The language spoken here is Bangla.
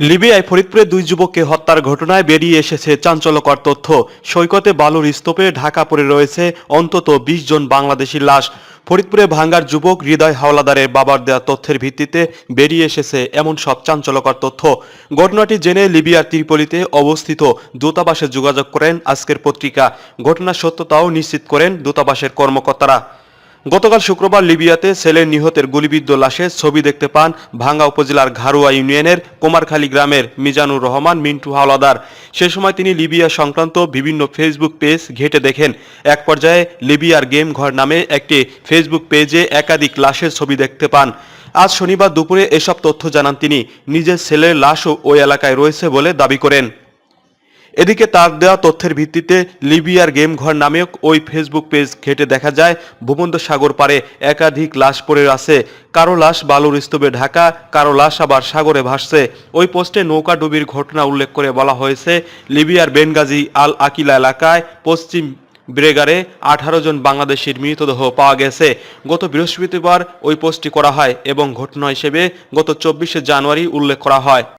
লিবিয়ায় ফরিদপুরে দুই যুবককে হত্যার ঘটনায় বেরিয়ে এসেছে চাঞ্চল্যকর তথ্য। সৈকতে বালুর স্তূপে ঢাকা পড়ে রয়েছে অন্তত বিশ জন বাংলাদেশির লাশ। ফরিদপুরে ভাঙ্গার যুবক হৃদয় হাওলাদারের বাবার দেওয়া তথ্যের ভিত্তিতে বেরিয়ে এসেছে এমন সব চাঞ্চল্যকর তথ্য। ঘটনাটি জেনে লিবিয়ার ত্রিপলিতে অবস্থিত দূতাবাসে যোগাযোগ করেন আজকের পত্রিকা। ঘটনার সত্যতাও নিশ্চিত করেন দূতাবাসের কর্মকর্তারা। গতকাল শুক্রবার লিবিয়াতে ছেলের নিহতের গুলিবিদ্ধ লাশের ছবি দেখতে পান ভাঙ্গা উপজেলার ঘারুয়া ইউনিয়নের কুমারখালী গ্রামের মিজানুর রহমান, মিন্টু হাওলাদার। সে সময় তিনি লিবিয়া সংক্রান্ত বিভিন্ন ফেসবুক পেজ ঘেটে দেখেন। এক পর্যায়ে লিবিয়ার গেম ঘর নামে একটি ফেসবুক পেজে একাধিক লাশের ছবি দেখতে পান। আজ শনিবার দুপুরে এসব তথ্য জানান তিনি। নিজের ছেলের লাশও ওই এলাকায় রয়েছে বলে দাবি করেন। এদিকে তার দেওয়া তথ্যের ভিত্তিতে লিবিয়ার গেম ঘর নামক ওই ফেসবুক পেজ ঘেটে দেখা যায় ভূমধ্য সাগর পারে একাধিক লাশ পড়ে আছে। কারও লাশ বালুর স্তূপে ঢাকা, কারও লাশ আবার সাগরে ভাসছে। ওই পোস্টে নৌকা ডুবির ঘটনা উল্লেখ করে বলা হয়েছে, লিবিয়ার বেনগাজি আল আকিলা এলাকায় পশ্চিম ব্রেগারে আঠারো জন বাংলাদেশির মৃতদেহ পাওয়া গেছে। গত বৃহস্পতিবার ওই পোস্টটি করা হয় এবং ঘটনা হিসেবে গত চব্বিশে জানুয়ারি উল্লেখ করা হয়।